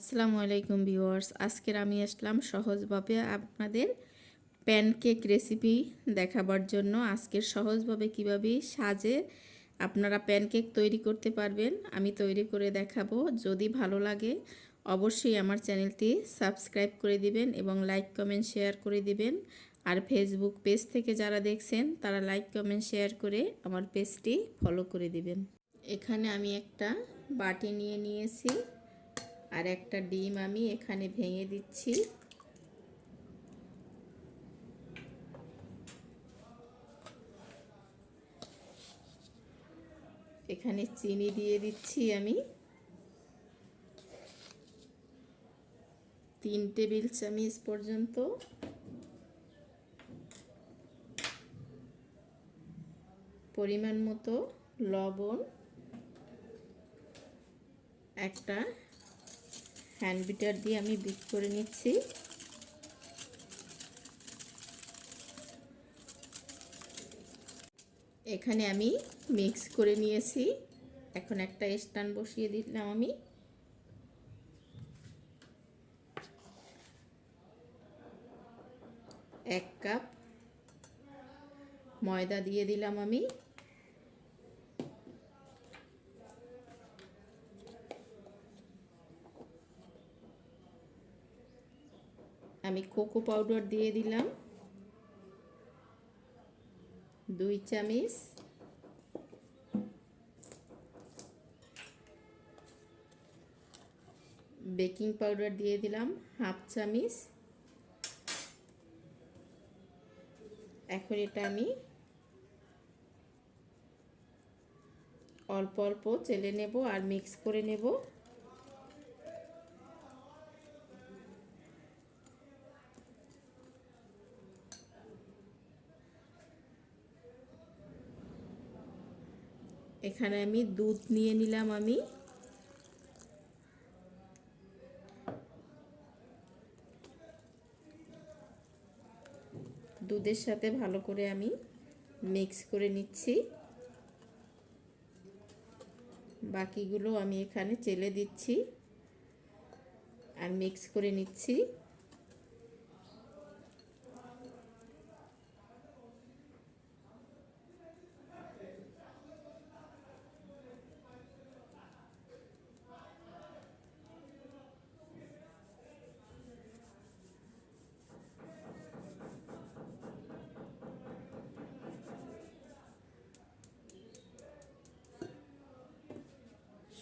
আসসালামু আলাইকুম ভিউয়ার্স। আজকের আমি আসলাম সহজভাবে আপনাদের প্যানকেক রেসিপি দেখাবার জন্য। আজকের সহজভাবে কীভাবে সাজে আপনারা প্যানকেক তৈরি করতে পারবেন, আমি তৈরি করে দেখাবো। যদি ভালো লাগে, অবশ্যই আমার চ্যানেলটি সাবস্ক্রাইব করে দিবেন এবং লাইক, কমেন্ট, শেয়ার করে দিবেন। আর ফেসবুক পেজ থেকে যারা দেখছেন, তারা লাইক, কমেন্ট, শেয়ার করে আমার পেজটি ফলো করে দিবেন। এখানে আমি একটা বাটি নিয়ে নিয়েছি। আর একটা ডিম আমি এখানে ভেঙে দিচ্ছি। এখানে চিনি দিয়ে দিচ্ছি আমি। তিন টেবিল চামচ পর্যন্ত। পরিমাণ মতো লবণ। একটা হ্যান্ড বিটার দিয়ে আমি বিট করে নিচ্ছি। এখানে আমি মিক্স করে নিয়েছি। এখন একটা স্ট্যান্ড বসিয়ে দিলাম আমি। এক কাপ ময়দা দিয়ে দিলাম আমি। আমি কোকো পাউডার দিয়ে দিলাম। দুই চামচ। বেকিং পাউডার দিয়ে দিলাম হাফ চামচ। এখন এটা আমি অল্প অল্প চেলে নেব আর মিক্স করে নেব। এখানে আমি দুধ নিয়ে নিলাম আমি। দুধের সাথে ভালো করে আমি মিক্স করে নিচ্ছি। বাকিগুলো আমি এখানে চেলে দিচ্ছি আর মিক্স করে নিচ্ছি।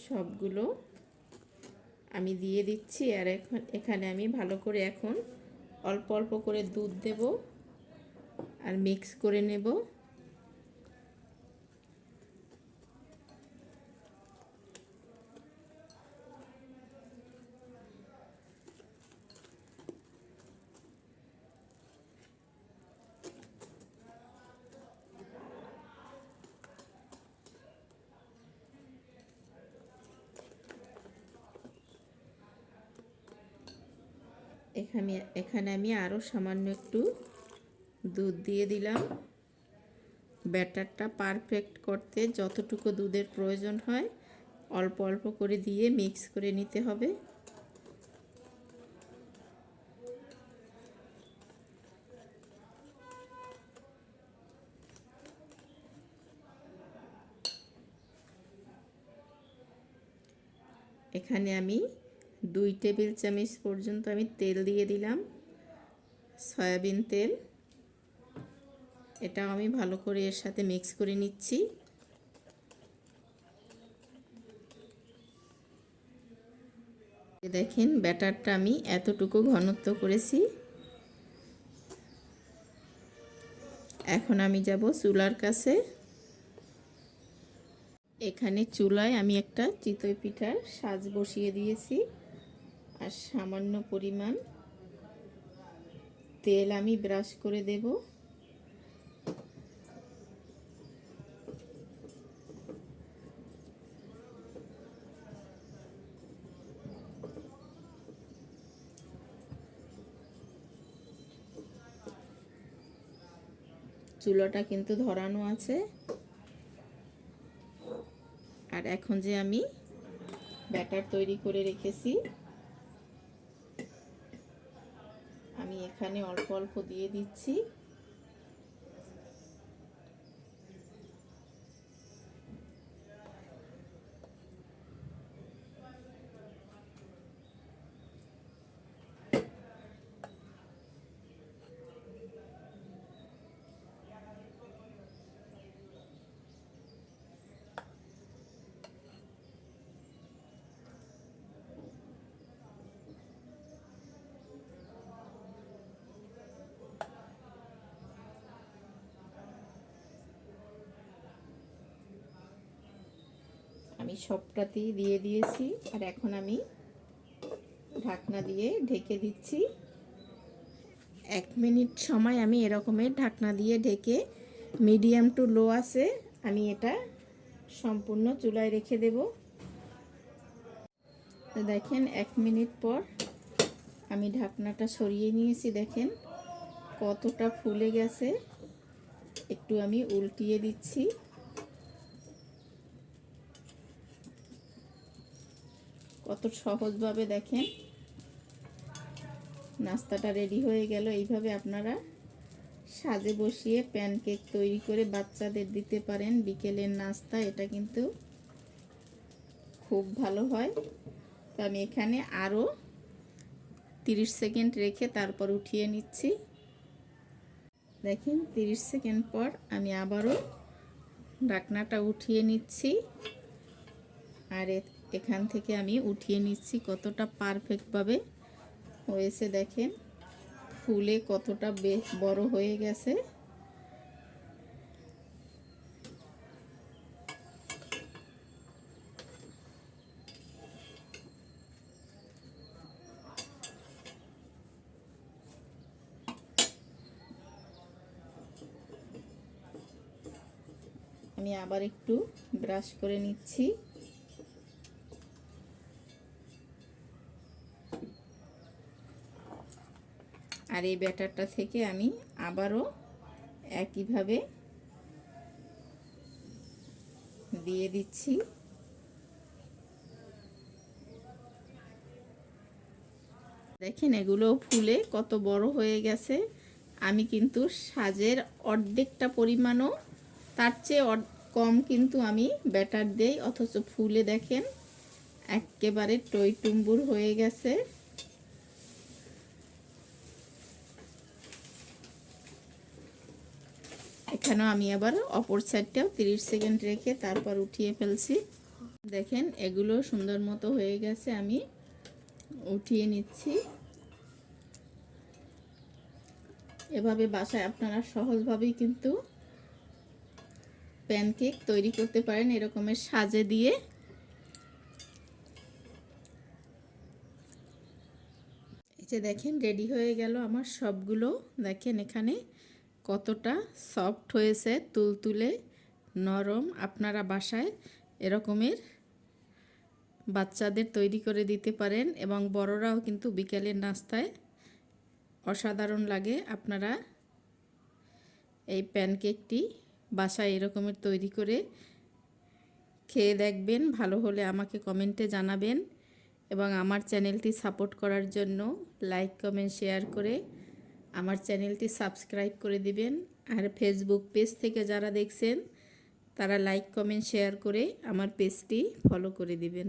সবগুলো আমি দিয়ে দিচ্ছি আর এখন এখানে আমি ভালো করে এখন অল্প অল্প করে দুধ দেব আর মিক্স করে নেব। এখানে এখানে আমি আরও সামান্য একটু দুধ দিয়ে দিলাম। ব্যাটারটা পারফেক্ট করতে যতটুকু দুধের প্রয়োজন হয়, অল্প অল্প করে দিয়ে মিক্স করে নিতে হবে। এখানে আমি দুই টেবিল চামচ পর্যন্ত আমি তেল দিয়ে দিলাম। সয়াবিন তেল। এটাও আমি ভালো করে এর সাথে মিক্স করে নিচ্ছি। দেখেন, ব্যাটারটা আমি এতটুকু ঘনত্ব করেছি। এখন আমি যাব চুলার কাছে। এখানে চুলায় আমি একটা চিতই পিঠার সাজ বসিয়ে দিয়েছি। আর সামান্য পরিমাণ তেল আমি ব্রাশ করে দেব। চুলাটা কিন্তু ধরানো আছে। আর এখন যে আমি ব্যাটার তৈরি করে রেখেছি আমি এখানে অল্প অল্প দিয়ে দিচ্ছি। আমি সবটাতেই দিয়ে দিয়েছি। আর এখন আমি ঢাকনা দিয়ে ঢেকে দিচ্ছি। এক মিনিট সময় আমি এরকমের ঢাকনা দিয়ে ঢেকে মিডিয়াম টু লো আছে, আমি এটা সম্পূর্ণ চুলায় রেখে দেব। দেখেন, এক মিনিট পর আমি ঢাকনাটা সরিয়ে নিয়েছি, দেখেন কতটা ফুলে গেছে। একটু আমি উল্টিয়ে দিচ্ছি। কত সহজভাবে দেখেন। নাস্তাটা রেডি হয়ে গেল। এইভাবে আপনারা সাজে বসিয়ে প্যানকেক তৈরি করে বাচ্চাদের দিতে পারেন বিকেলের নাস্তা। এটা কিন্তু খুব ভালো হয়। তো আমি এখানে আরও তিরিশ সেকেন্ড রেখে তারপর উঠিয়ে নিচ্ছি। দেখেন, তিরিশ সেকেন্ড পর আমি আবারও ঢাকনাটা উঠিয়ে নিচ্ছি। আর এখান থেকে আমি উঠিয়ে নিচ্ছি কতটা পারফেক্টভাবে হয়েছে দেখেন, ফুলে কতটা বেশ বড় হয়ে গেছে। আমি আবার একটু ব্রাশ করে নিচ্ছি। আর এই ব্যাটারটা থেকে আমি আবারও একইভাবে দিয়ে দিচ্ছি। দেখেন এগুলো ফুলে কত বড় হয়ে গেছে। আমি কিন্তু সাজের অর্ধেকটা পরিমাণও তার চেয়ে কম কিন্তু আমি ব্যাটার দেই, অথচ ফুলে দেখেন একেবারে টইটুম্বুর হয়ে গেছে। এখানেও আমি আবার অপর সাইডটাও 30 সেকেন্ড রেখে তারপর উঠিয়ে ফেলছি। দেখেন, এগুলো সুন্দর মতো হয়ে গেছে, আমি উঠিয়ে নিচ্ছি। এভাবে বাসায় আপনারা সহজভাবেই কিন্তু প্যানকেক তৈরি করতে পারেন, এরকমের সাজে দিয়ে। এই যে দেখেন রেডি হয়ে গেল আমার সবগুলো। দেখেন এখানে কতটা সফট হয়েছে তুলতুলে, নরম আপনারা বাসায় এরকমের বাচ্চাদের তৈরি করে দিতে পারেন এবং বড়রাও কিন্তু বিকেলের নাস্তায় অসাধারণ লাগে আপনারা এই প্যানকেকটি বাসায় এরকমের তৈরি করে খেয়ে দেখবেন, ভালো হলে আমাকে কমেন্টে জানাবেন এবং আমার চ্যানেলটি সাপোর্ট করার জন্য লাইক, কমেন্ট, শেয়ার করে আমার চ্যানেলটি সাবস্ক্রাইব করে দিবেন। আর ফেসবুক পেজ থেকে যারা দেখছেন, তারা লাইক কমেন্ট শেয়ার করে আমার পেজটি ফলো করে দিবেন।